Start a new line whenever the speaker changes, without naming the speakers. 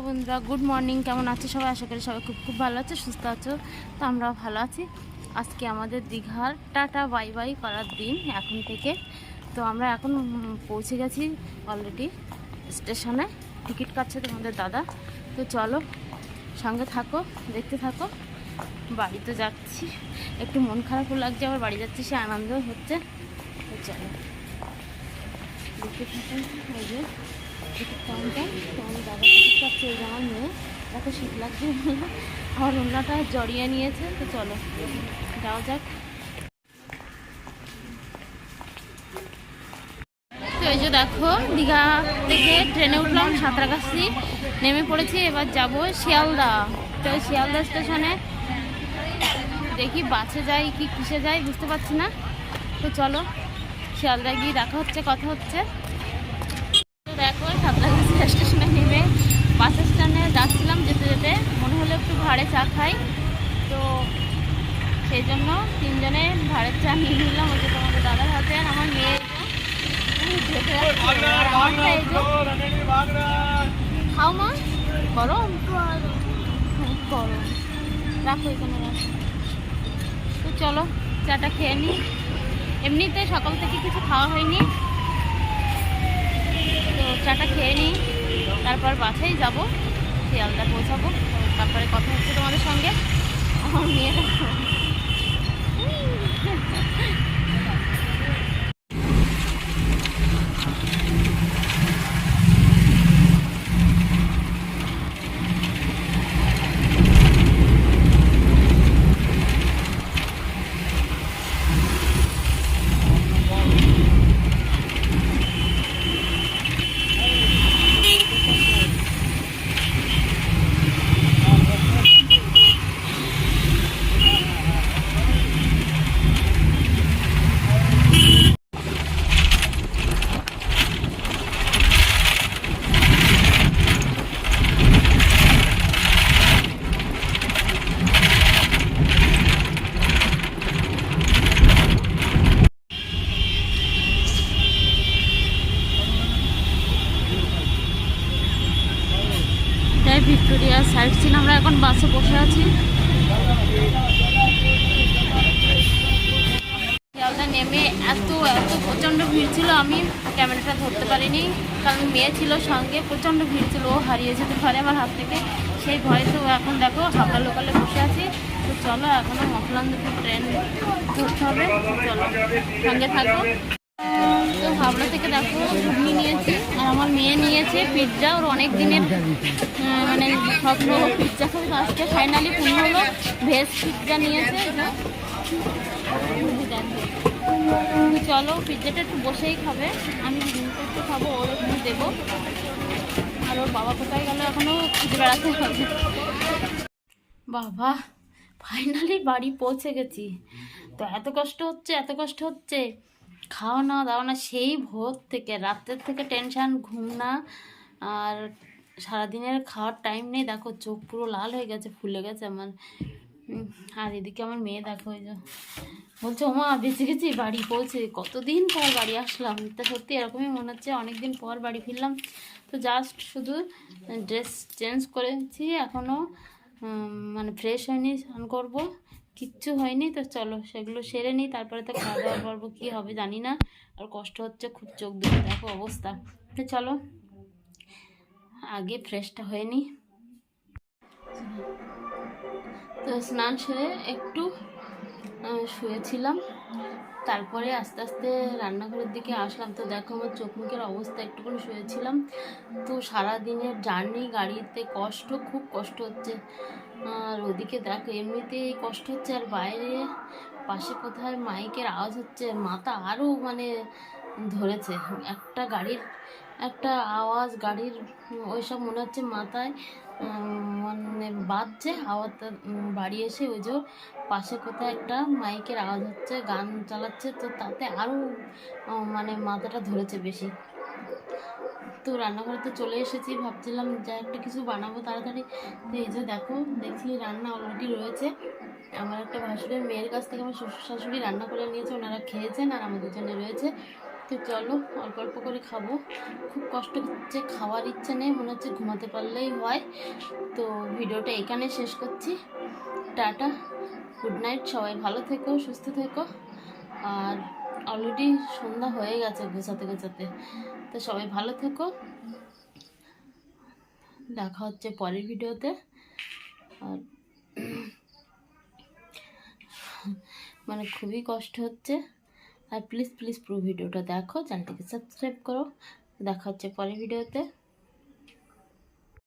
Hello বন্ধুরা good morning কেমন আছো সবাই? আশা করি সবাই খুব খুব ভালো আছে, সুস্থ আছো। তো আমরাও ভালো আছি। আজকে আমাদের দীঘার টাটা, বাই বাই করার দিন এখন থেকে। তো আমরা এখন পৌঁছে গেছি অলরেডি স্টেশনে। টিকিট কাটছে তোমাদের দাদা। তো চলো, সঙ্গে থাকো, দেখতে থাকো। বাড়িতে যাচ্ছি। একটু মন খারাপও লাগছে, আবার বাড়ি যাচ্ছি, সে আনন্দ হচ্ছে। তো চলো। দেখতে যে। দাদা শীত লাগছে জড়িয়ে নিয়েছে তো চলো যাক এই যে দেখো, দীঘা থেকে ট্রেনে উঠলাম, সাঁতরাগাছি। নেমে পড়েছি, এবার যাব শিয়ালদা। তো শিয়ালদা স্টেশনে দেখি বাসে যাই কি কিসে যাই, বুঝতে পারছি না। তো চলো শিয়ালদা গিয়ে দেখা হচ্ছে, কথা হচ্ছে। তো দেখো সাঁতরাগাছি স্টেশনে নেমে বাস স্ট্যান্ডে যাচ্ছিলাম যেতে যেতে। মনে হলো একটু ভাড়ে চা খাই। তো সেই জন্য তিনজনে ভাড়ের চা নিয়ে নিলাম ওই যে তোমাদের দাদার হাতে আর আমার মেয়ে খাও মা, গরম? গরম রাখো এখানে, রাখো। তো চলো, চাটা খেয়ে নিই এমনিতে সকাল থেকে কিছু খাওয়া হয়নি। তো চাটা খেয়ে নিই। তারপর বাসায় যাব শিয়ালটা পৌঁছাবো। তারপরে কথা হচ্ছে তোমাদের সঙ্গে। আমার মেয়েরা ভিক্টোরিয়া সাইড সিন, আমরা এখন বাসে বসে আছি। নেমে এত এত প্রচণ্ড ভিড় ছিল, আমি ক্যামেরাটা ধরতে পারিনি, কারণ মেয়ে ছিল সঙ্গে, প্রচণ্ড ভিড় ছিল, ও হারিয়ে যেতে পারে আমার হাত থেকে। সেই ভয়ে তো এখন দেখো হাওড়া লোকালে বসে আছি। তো চলো এখনও মকলানদপুর ট্রেন ধরতে হবে চলো, সঙ্গে থাকো। তো হাওড়া থেকে দেখো, ঘুগনি নিয়েছি, আর আমার মেয়ে নিয়েছে পিৎজা ওর অনেক দিনের মানে স্বপ্ন পিৎজা খাবে। আজকে ফাইনালি পূর্ণ হলো ভেজ পিৎজা নিয়েছে। চলো পিৎজাটা একটু বসেই খাবে। আমি একটু খাব, ওর একটু দেবো। আর ওর বাবা কোথায় গেল এখনও খুঁজে বেড়াতে হবে। বাবা ফাইনালি বাড়ি পৌঁছে গেছি। তো এত কষ্ট হচ্ছে, এত কষ্ট হচ্ছে। খাওয়া না দাওয়া না সেই ভোর থেকে, রাতের থেকে টেনশান ঘুম না। আর সারাদিনের খাওয়ার টাইম নেই, দেখো চোখ পুরো লাল হয়ে গেছে, ফুলে গেছে আমার। আর এদিকে আমার মেয়ে দেখো ওই যে বলছে, ওমা, বেঁচে গেছি, বাড়ি পৌঁছে কতদিন পর বাড়ি আসলাম তা সত্যি এরকমই মনে হচ্ছে অনেক দিন পর বাড়ি ফিরলাম। তো জাস্ট শুধু ড্রেস চেঞ্জ করেছি এখনও মানে ফ্রেশ হয়নি, স্নান করব। কিচ্ছু হয়নি, তো চলো সেগুলো সেরে নিই, তারপরে তো খাওয়া দাওয়া করব কী হবে জানি না, আর কষ্ট হচ্ছে খুব চোখ দুটো, দেখো অবস্থা। তো চলো, আগে ফ্রেশটা হয়ে নিই। তো স্নান সেরে একটু শুয়েছিলাম। তারপরে আস্তে আস্তে রান্নাঘরের দিকে আসলাম। তো দেখো আমার চোখ মুখের অবস্থা, একটুখানি শুয়েছিলাম। তো সারাদিনের জার্নি গাড়িতে কষ্ট, খুব কষ্ট হচ্ছে। আর ওদিকে দেখো, এমনিতেই কষ্ট হচ্ছে আর বাইরে পাশে কোথায় মাইকের আওয়াজ হচ্ছে, মাথা আরও মানে ধরেছে। একটা গাড়ির একটা আওয়াজ, গাড়ির ওই সব মনে হচ্ছে মাথায় মানে বাজছে আওয়াজটা বাড়ি এসে ওই যে পাশে কোথায় একটা মাইকের আওয়াজ হচ্ছে, গান চালাচ্ছে, তো তাতে আরও মানে মাথাটা ধরেছে বেশি। তো রান্নাঘরে তো চলে এসেছি, ভাবছিলাম যা একটা কিছু বানাবো তাড়াতাড়ি। তো এই যে দেখো, দেখছি রান্না অলরেডি রয়েছে। আমার একটা ভাসুরের মেয়ের কাছ থেকে আমার শ্বশুর শাশুড়ি রান্না করে নিয়েছে, ওনারা খেয়েছেন আর আমাদের জন্য রয়েছে। তো চলো, অল্প অল্প করে খাব। খুব কষ্ট হচ্ছে, খাওয়ার ইচ্ছা নেই, মনে হচ্ছে ঘুমাতে পারলেই হয়। তো ভিডিওটা এখানে শেষ করছি। টাটা, গুড নাইট, সবাই ভালো থেকো, সুস্থ থেকো। আর অলরেডি সন্ধ্যা হয়ে গেছে গোছাতে গোছাতে। তো সবাই ভালো থেকো। দেখা হচ্ছে পরের ভিডিওতে। আর মানে খুবই কষ্ট হচ্ছে। আর প্লিজ প্লিজ পুরো ভিডিওটা দেখো চ্যানেলটিকে সাবস্ক্রাইব করো। দেখা হচ্ছে পরের ভিডিওতে